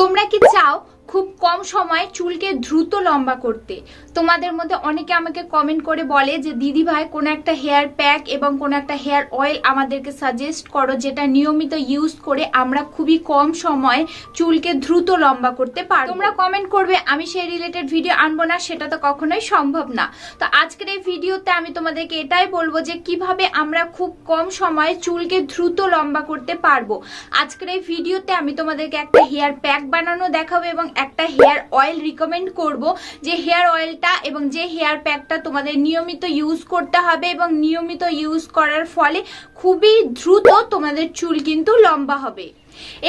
তোমরা কি চাও খুব কম সময়ে চুলকে দ্রুত লম্বা করতে। তোমাদের মধ্যে অনেকে আমাকে কমেন্ট করে বলে যে, দিদি ভাই, কোনো একটা হেয়ার প্যাক এবং কোনো একটা হেয়ার অয়েল আমাদেরকে সাজেস্ট করো যেটা নিয়মিত ইউজ করে আমরা খুবই কম সময়ে চুলকে দ্রুত লম্বা করতে পারব। তোমরা কমেন্ট করবে, আমি সেই রিলেটেড ভিডিও আনব না, সেটা তো কখনোই সম্ভব না। তো আজকের এই ভিডিওতে আমি তোমাদেরকে এটাই বলব যে, কীভাবে আমরা খুব কম সময়ে চুলকে দ্রুত লম্বা করতে পারব। আজকের এই ভিডিওতে আমি তোমাদেরকে একটা হেয়ার প্যাক বানানো দেখাবো এবং একটা হেয়ার অয়েল রিকমেন্ড করব। যে হেয়ার অয়েলটা এবং যে হেয়ার প্যাকটা তোমাদের নিয়মিত ইউজ করতে হবে এবং নিয়মিত ইউজ করার ফলে খুবই দ্রুত তোমাদের চুল কিন্তু লম্বা হবে।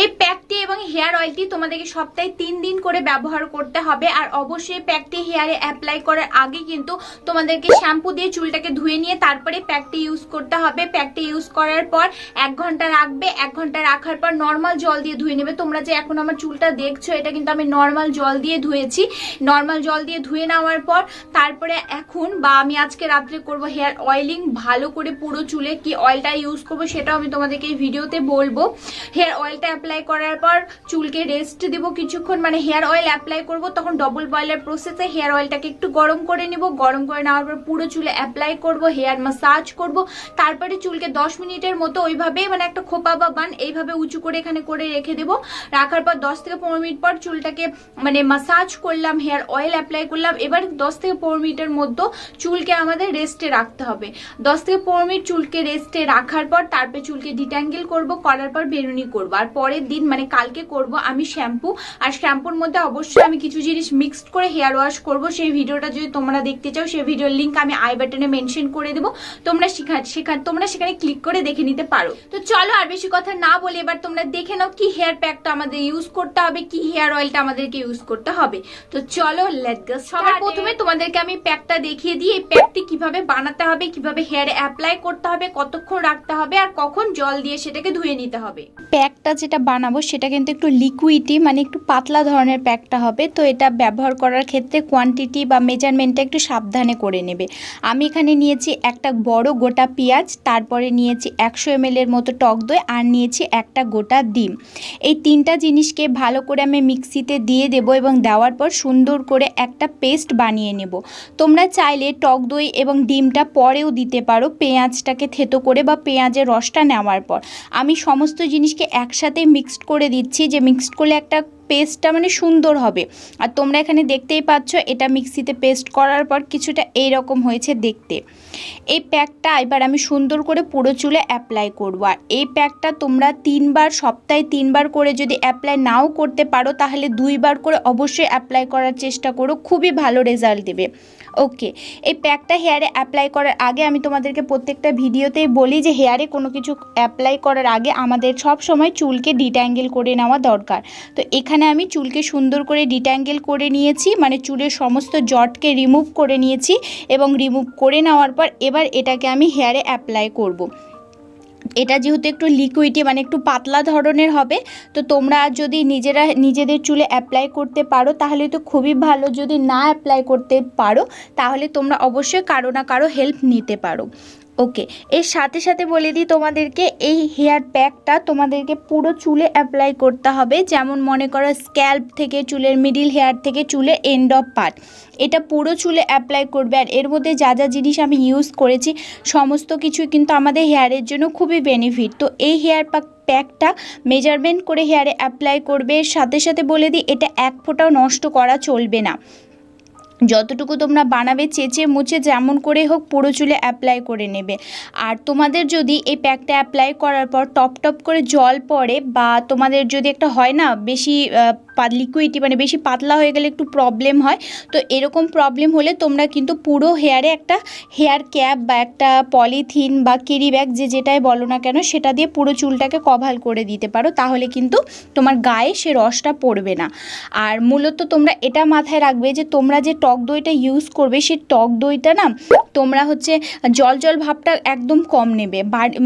এই প্যাকটি এবং হেয়ার অয়েলটি তোমাদেরকে সপ্তাহে তিন দিন করে ব্যবহার করতে হবে। আর অবশ্যই প্যাকটি হেয়ারে অ্যাপ্লাই করার আগে কিন্তু তোমাদেরকে শ্যাম্পু দিয়ে চুলটাকে ধুয়ে নিয়ে তারপরে প্যাকটি ইউজ করতে হবে। প্যাকটি ইউজ করার পর এক ঘণ্টা রাখবে। এক ঘণ্টা রাখার পর নর্মাল জল দিয়ে ধুয়ে নেবে। তোমরা যে এখন আমার চুলটা দেখছ, এটা কিন্তু আমি নর্মাল জল দিয়ে ধুয়েছি। নর্মাল জল দিয়ে ধুয়ে নেওয়ার পর তারপরে এখন বা আমি আজকে রাত্রে করব হেয়ার অয়েলিং ভালো করে পুরো চুলে কি অয়েলটা ইউজ করব সেটাও আমি তোমাদেরকে এই ভিডিওতে বলব। হেয়ার অয়েলটা অ্যাপ্লাই করার পর চুলকে রেস্ট দেবো কিছুক্ষণ মানে হেয়ার অয়েল অ্যাপ্লাই করব, তখন ডবল বয়েলের প্রসেসে হেয়ার অয়েলটাকে একটু গরম করে নিব। গরম করে নেওয়ার পর পুরো চুলে অ্যাপ্লাই করব হেয়ার মাসাজ করব। তারপরে চুলকে দশ মিনিটের মতো ওইভাবে মানে একটা খোপা বা বান এইভাবে উঁচু করে এখানে করে রেখে দেবো। রাখার পর দশ থেকে পনেরো মিনিট পর চুলটাকে মানে মাসাজ করলাম হেয়ার অয়েল অ্যাপ্লাই করলাম। এবার দশ থেকে পনেরো মিনিটের মধ্যে চুলকে আমাদের রেস্টে রাখতে হবে। দশ থেকে পনেরো মিনিট চুলকে রেস্টে রাখার পর তারপরে চুলকে ডিট্যাঙ্গেল করব, করার পর বেরুনি করব। আর পরের দিন মানে কালকে করব আমি শ্যাম্পু। আর শ্যাম্পুর মধ্যে অবশ্যই আমি কিছু জিনিস মিক্সড করে হেয়ার ওয়াশ করব। সেই ভিডিওটা যদি তোমরা দেখতে চাও, সেই ভিডিওর লিংক আমি আই বাটনে মেনশন করে দেবো। তোমরা সেখানে সেখানে তোমরা সেখানে ক্লিক করে দেখে নিতে পারো। তো চলো আর বেশি কথা না বলে এবার তোমরা দেখে নাও কি হেয়ার প্যাকটা আমাদের ইউজ করতে হবে, কি হেয়ার অয়েলটা আমাদেরকে ইউজ করতে হবে। তো চলো লেট সবার প্রথমে তোমাদেরকে আমি প্যাকটা দেখিয়ে দিই। এই প্যাকটি কীভাবে বানাতে হবে, কীভাবে হেয়ারে অ্যাপ্লাই করতে হবে, কতক্ষণ রাখতে হবে, আর কখন জল দিয়ে সেটাকে ধুয়ে নিতে হবে। প্যাকটা যেটা বানাবো সেটা কিন্তু একটু লিকুইডই মানে একটু পাতলা ধরনের প্যাকটা হবে। তো এটা ব্যবহার করার ক্ষেত্রে কোয়ান্টিটি বা মেজারমেন্টটা একটু সাবধানে করে নেবে। আমি এখানে নিয়েছি একটা বড় গোটা পেঁয়াজ, তারপরে নিয়েছি একশো এম এর মতো টক দই আর নিয়েছি একটা গোটা ডিম। এই তিনটা জিনিসকে ভালো করে আমি মিক্সিতে দিয়ে দেব এবং দেওয়ার পর সুন্দর করে একটা পেস্ট বানিয়ে নেব। তোমরা চাইলে টক দই এবং ডিমটা পরেও দিতে পারো পেঁয়াজটাকে থেতো করে বা পেঁয়াজের রসটা নেওয়ার পর। আমি সমস্ত জিনিসকে একসাথে মিক্সড করে দিচ্ছি যে মিক্সড করলে একটা পেস্টটা মানে সুন্দর হবে। আর তোমরা এখানে দেখতেই পাচ্ছ, এটা মিক্সিতে পেস্ট করার পর কিছুটা এই রকম হয়েছে দেখতে। এই প্যাকটা এবার আমি সুন্দর করে পুরো চুলে অ্যাপ্লাই করব। আর এই প্যাকটা তোমরা তিনবার, সপ্তাহে তিনবার করে যদি অ্যাপ্লাই নাও করতে পারো, তাহলে দুইবার করে অবশ্যই অ্যাপ্লাই করার চেষ্টা করো, খুবই ভালো রেজাল্ট দেবে। ওকে, এই প্যাকটা হেয়ারে অ্যাপ্লাই করার আগে আমি তোমাদেরকে প্রত্যেকটা ভিডিওতেই বলি যে হেয়ারে কোনো কিছু অ্যাপ্লাই করার আগে আমাদের সব সময় চুলকে ডিট্যাঙ্গেল করে নেওয়া দরকার। তো এখানে আমি চুলকে সুন্দর করে ডিট্যাঙ্গেল করে নিয়েছি মানে চুলের সমস্ত জটকে রিমুভ করে নিয়েছি এবং রিমুভ করে নেওয়ার পর এবার এটাকে আমি হেয়ারে অ্যাপ্লাই করব। এটা যেহেতু একটু লিকুইডি মানে একটু পাতলা ধরনের হবে, তো তোমরা যদি নিজেরা, নিজেদের চুলে অ্যাপ্লাই করতে পারো, তাহলে তো খুবই ভালো যদি না অ্যাপ্লাই করতে পারো, তাহলে তোমরা অবশ্যই কারও না কারও হেল্প নিতে পারো ওকে এর সাথে সাথে বলে দিই তোমাদেরকে, এই হেয়ার প্যাকটা তোমাদেরকে পুরো চুলে অ্যাপ্লাই করতে হবে। যেমন মনে করো স্ক্যাল্প থেকে চুলের মিডিল হেয়ার থেকে চুলের এন্ড অফ পার্ট এটা পুরো চুলে অ্যাপ্লাই করবে আর এর মধ্যে যা যা জিনিস আমি ইউজ করেছি, সমস্ত কিছুই কিন্তু আমাদের হেয়ারের জন্য খুবই বেনিফিট তো এই হেয়ার প্যাক প্যাকটা মেজারমেন্ট করে হেয়ারে অ্যাপ্লাই করবে। সাথে সাথে বলে দিই, এটা এক ফোঁটাও নষ্ট করা চলবে না। যতটুকু তোমরা বানাবে, চেঁচে মুছে যেমন করে হোক পুরো চুলে অ্যাপ্লাই করে নেবে। আর তোমাদের যদি এই প্যাকটা অ্যাপ্লাই করার পর টপ টপ করে জল পড়ে বা তোমাদের যদি একটা হয় না, বেশি লিকুইডি মানে বেশি পাতলা হয়ে গেলে একটু প্রবলেম হয়, তো এরকম প্রবলেম হলে তোমরা কিন্তু পুরো হেয়ারে একটা হেয়ার ক্যাপ বা একটা পলিথিন বা কেরি ব্যাগ যে যেটাই বলো না কেন, সেটা দিয়ে পুরো চুলটাকে কভাল করে দিতে পারো, তাহলে কিন্তু তোমার গায়ে সে রসটা পড়বে না। আর মূলত তোমরা এটা মাথায় রাখবে যে তোমরা যে টপ টক দইটা ইউজ করবে, সেই টক দইটা না তোমরা হচ্ছে জল জল ভাবটা একদম কম নেবে।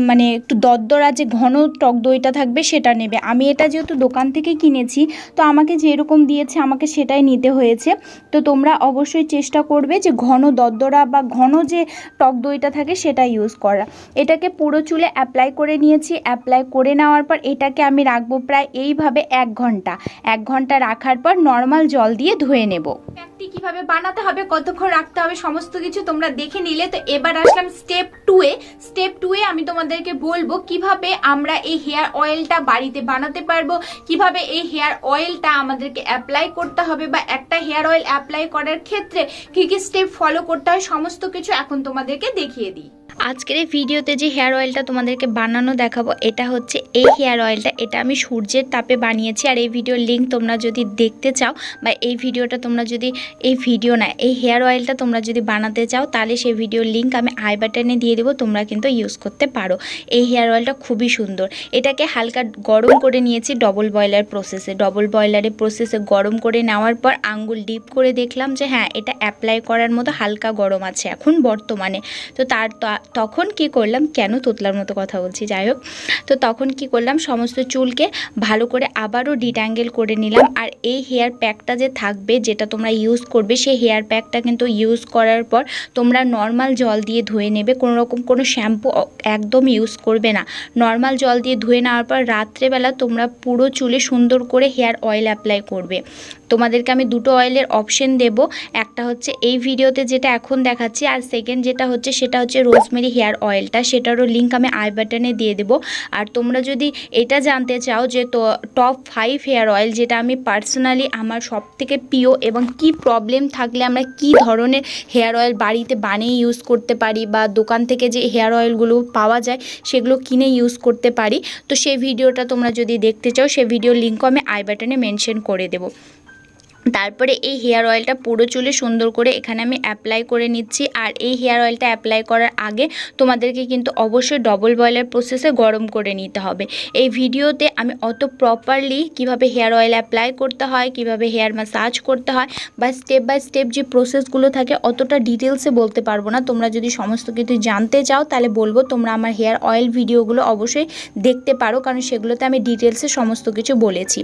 মানে একটু দরদরা যে ঘন টক দইটা থাকবে সেটা নেবে। আমি এটা যেহেতু দোকান থেকে কিনেছি, তো আমাকে যেরকম দিয়েছে, আমাকে সেটাই নিতে হয়েছে। তো তোমরা অবশ্যই চেষ্টা করবে যে ঘন দরদরা বা ঘন যে টক দইটা থাকে সেটা ইউজ করা। এটাকে পুরো চুলে অ্যাপ্লাই করে নিয়েছি। অ্যাপ্লাই করে নেওয়ার পর এটাকে আমি রাখব প্রায় এইভাবে এক ঘণ্টা। এক ঘণ্টা রাখার পর নর্মাল জল দিয়ে ধুয়ে নেব। প্যাকটি কীভাবে বানাতে হবে, কতক্ষণ রাখতে হবে, সমস্ত কিছু তোমরা দেখে নিলে। তো এবার আসলাম step two A. Step two A আমি তোমাদেরকে বলব কীভাবে আমরা এই হেয়ার অয়েলটা বাড়িতে বানাতে পারব, কীভাবে এই হেয়ার অয়েলটা আমাদেরকে অ্যাপ্লাই করতে হবে বা একটা হেয়ার অয়েল অ্যাপ্লাই করার ক্ষেত্রে কি কি স্টেপ ফলো করতে হয়, সমস্ত কিছু এখন তোমাদেরকে দেখিয়ে দিই। আজকের এই ভিডিওতে যে হেয়ার অয়েলটা তোমাদেরকে বানানো দেখাবো, এটা হচ্ছে এই হেয়ার অয়েলটা। এটা আমি সূর্যের তাপে বানিয়েছি আর এই ভিডিওর লিঙ্ক তোমরা যদি দেখতে চাও বা এই ভিডিওটা তোমরা যদি, এই ভিডিও না, এই হেয়ার অয়েলটা তোমরা যদি বানাতে চাও, তাহলে সেই ভিডিওর লিঙ্ক আমি আই বাটনে দিয়ে দেবো, তোমরা কিন্তু ইউজ করতে পারো। এই হেয়ার অয়েলটা খুবই সুন্দর। এটাকে হালকা গরম করে নিয়েছি ডবল বয়লার প্রসেসে। ডবল বয়লারের প্রসেসে গরম করে নেওয়ার পর আঙ্গুল ডিপ করে দেখলাম যে হ্যাঁ এটা অ্যাপ্লাই করার মতো হালকা গরম আছে এখন বর্তমানে। তো তার ত- তখন কি করলাম? কেন তোতলার মতো কথা বলছি? যাই হোক, তো তখন কি করলাম? সমস্ত চুলকে ভালো করে আবারও ডিট্যাঙ্গেল করে নিলাম। আর এই হেয়ার প্যাকটা যে থাকবে, যেটা তোমরা ইউজ করবে, সেই হেয়ার প্যাকটা কিন্তু ইউজ করার পর তোমরা নর্মাল জল দিয়ে ধুয়ে নেবে। কোনো রকম কোনো শ্যাম্পু একদম ইউজ করবে না। নর্মাল জল দিয়ে ধুয়ে নেওয়ার পর রাত্রেবেলা তোমরা পুরো চুলে সুন্দর করে হেয়ার অয়েল অ্যাপ্লাই করবে। তোমাদেরকে আমি দুটো অয়েলের অপশন দেব। একটা হচ্ছে এই ভিডিওতে যেটা এখন দেখাচ্ছি, আর সেকেন্ড যেটা হচ্ছে সেটা হচ্ছে রোজমেরি হেয়ার অয়েলটা সেটারও লিঙ্ক আমি আই বাটনে দিয়ে দেবো। আর তোমরা যদি এটা জানতে চাও যে তো টপ ফাইভ হেয়ার অয়েল যেটা আমি পার্সোনালি আমার সব থেকে প্রিয় এবং কি প্রবলেম থাকলে আমরা কি ধরনের হেয়ার অয়েল বাড়িতে বানিয়ে ইউজ করতে পারি বা দোকান থেকে যে হেয়ার অয়েলগুলো পাওয়া যায় সেগুলো কিনে ইউজ করতে পারি, তো সেই ভিডিওটা তোমরা যদি দেখতে চাও, সেই ভিডিওর লিঙ্কও আমি আই বাটনে মেনশন করে দেবো। তারপরে এই হেয়ার অয়েলটা পুরো চুলে সুন্দর করে এখানে আমি অ্যাপ্লাই করে নিচ্ছি। আর এই হেয়ার অয়েলটা অ্যাপ্লাই করার আগে তোমাদেরকে কিন্তু অবশ্যই ডবল বয়লার প্রসেসে গরম করে নিতে হবে। এই ভিডিওতে আমি অত প্রপারলি কীভাবে হেয়ার অয়েল অ্যাপ্লাই করতে হয়, কীভাবে হেয়ার ম্যাসাজ করতে হয় বা স্টেপ বাই স্টেপ যে প্রসেসগুলো থাকে অতটা ডিটেলসে বলতে পারব না। তোমরা যদি সমস্ত কিছু জানতে চাও তাহলে বলব তোমরা আমার হেয়ার অয়েল ভিডিওগুলো অবশ্যই দেখতে পারো, কারণ সেগুলোতে আমি ডিটেলসে সমস্ত কিছু বলেছি।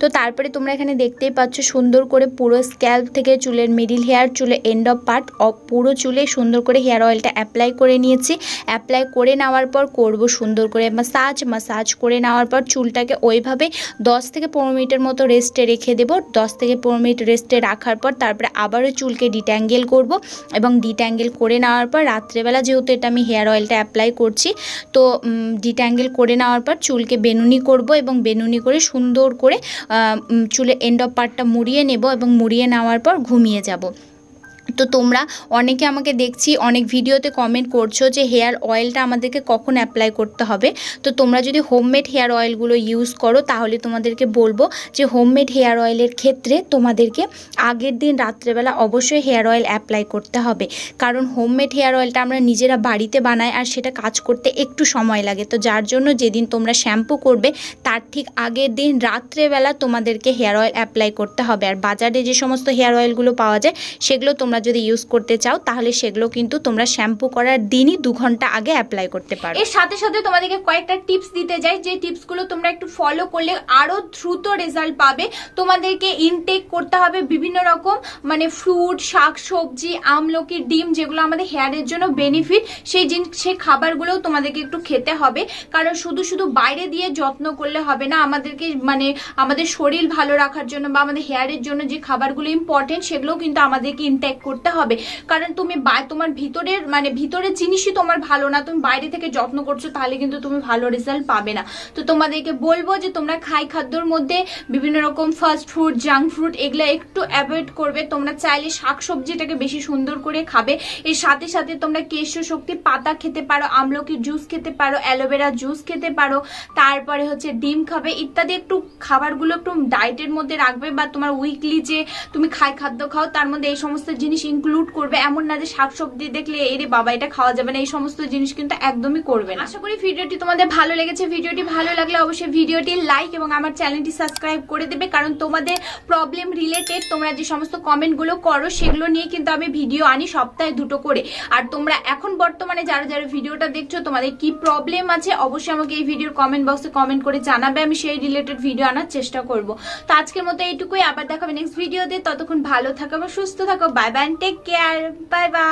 তো তারপরে তোমরা এখানে দেখতেই পাচ্ছ সুন্দর করে পুরো স্ক্যাল্প থেকে চুলের মিডিল হেয়ার চুলে এন্ড অফ পার্ট পুরো চুলে সুন্দর করে হেয়ার অয়েলটা অ্যাপ্লাই করে নিয়েছি। অ্যাপ্লাই করে নেওয়ার পর করব সুন্দর করে মাসাজ মাসাজ করে নেওয়ার পর চুলটাকে ওইভাবে 10 থেকে পনেরো মিনিটের মতো রেস্টে রেখে দেবো। দশ থেকে পনেরো মিনিট রেস্টে রাখার পর তারপরে আবারও চুলকে ডিট্যাঙ্গেল করব এবং ডিট্যাঙ্গেল করে নেওয়ার পর রাত্রেবেলা যেহেতু এটা আমি হেয়ার অয়েলটা অ্যাপ্লাই করছি, তো ডিট্যাঙ্গেল করে নেওয়ার পর চুলকে বেনুনি করব এবং বেনুনি করে সুন্দর করে চুলে এন্ড অফ পার্টটা মুড়িয়ে নেব। এবং মুড়িয়ে নেওয়ার পর ঘুমিয়ে যাব। তো তোমরা অনেকে আমাকে দেখছি, অনেক ভিডিওতে কমেন্ট করছ যে হেয়ার অয়েলটা আমাদেরকে কখন অ্যাপ্লাই করতে হবে। তো তোমরা যদি হোমমেড হেয়ার অয়েলগুলো ইউজ করো, তাহলে তোমাদেরকে বলব যে হোমমেড হেয়ার অয়েলের ক্ষেত্রে তোমাদেরকে আগের দিন রাত্রেবেলা অবশ্যই হেয়ার অয়েল অ্যাপ্লাই করতে হবে। কারণ হোমমেড হেয়ার অয়েলটা আমরা নিজেরা বাড়িতে বানাই আর সেটা কাজ করতে একটু সময় লাগে। তো যার জন্য যেদিন তোমরা শ্যাম্পু করবে, তার ঠিক আগের দিন রাত্রেবেলা তোমাদেরকে হেয়ার অয়েল অ্যাপ্লাই করতে হবে। আর বাজারে যে সমস্ত হেয়ার অয়েলগুলো পাওয়া যায়, সেগুলো তোমরা যদি ইউজ করতে চাও, তাহলে সেগুলো কিন্তু তোমরা শ্যাম্পু করার দিনই দু ঘণ্টা আগে অ্যাপ্লাই করতে পারো। এর সাথে সাথে তোমাদেরকে কয়েকটা টিপস দিতে যাই, যে টিপসগুলো তোমরা একটু ফলো করলে আরও দ্রুত রেজাল্ট পাবে। তোমাদেরকে ইনটেক করতে হবে বিভিন্ন রকম মানে ফ্রুট শাক সবজি আমলকি, ডিম, যেগুলো আমাদের হেয়ারের জন্য বেনিফিট সেই জিনিস সেই খাবারগুলোও তোমাদেরকে একটু খেতে হবে। কারণ শুধু শুধু বাইরে দিয়ে যত্ন করলে হবে না, আমাদেরকে মানে আমাদের শরীর ভালো রাখার জন্য বা আমাদের হেয়ারের জন্য যে খাবারগুলো ইম্পর্টেন্ট সেগুলোও কিন্তু আমাদেরকে ইনটেক করতে হবে। কারণ তুমি তোমার ভিতরের মানে ভিতরের জিনিসই তোমার ভালো না। তুমি বাইরে থেকে যত্ন করছ, তাহলে কিন্তু তুমি ভালো রেজাল্ট পাবে না। তো তোমাদেরকে বলব যে, তোমরা খাই খাদ্যর মধ্যে বিভিন্ন রকম ফাস্ট ফুড জাঙ্ক ফুড এগুলো একটু অ্যাভয়েড করবে। তোমরা চাইলে শাকসবজিটাকে বেশি সুন্দর করে খাবে। এর সাথে সাথে তোমরা কেশর শক্তি পাতা খেতে পারো আমলকি জুস খেতে পারো অ্যালোভেরা জুস খেতে পারো, তারপরে হচ্ছে ডিম খাবে। ইত্যাদি একটু খাবারগুলো একটু ডায়েটের মধ্যে রাখবে বা তোমার উইকলি যে তুমি খাই খাদ্য খাও, তার মধ্যে এই সমস্ত জিনিস ইনক্লুড করবে এমন না যে শাকসবজি দেখলে এরে বাবা, এটা খাওয়া যাবে না। এই সমস্ত জিনিস কিন্তু একদমই করবে না। আশা করি ভিডিওটি তোমাদের ভালো লেগেছে। ভিডিওটি ভালো লাগলে অবশ্যই ভিডিওটি লাইক এবং আমার চ্যানেলটি সাবস্ক্রাইব করে দেবে। কারণ তোমাদের প্রবলেম রিলেটেড তোমরা যে সমস্ত কমেন্টগুলো করো, সেগুলো নিয়ে কিন্তু আমি ভিডিও আনি সপ্তাহে দুটো করে। আর তোমরা এখন বর্তমানে যারা যারা ভিডিওটা দেখছ, তোমাদের কি প্রবলেম আছে, অবশ্যই আমাকে এই ভিডিওর কমেন্ট বক্সে কমেন্ট করে জানাবে। আমি সেই রিলেটেড ভিডিও আনার চেষ্টা করব। তো আজকের মতো এইটুকুই। আবার দেখাবে নেক্সট ভিডিওতে ততক্ষণ ভালো থাকো সুস্থ থাকো। Bye bye take care bye bye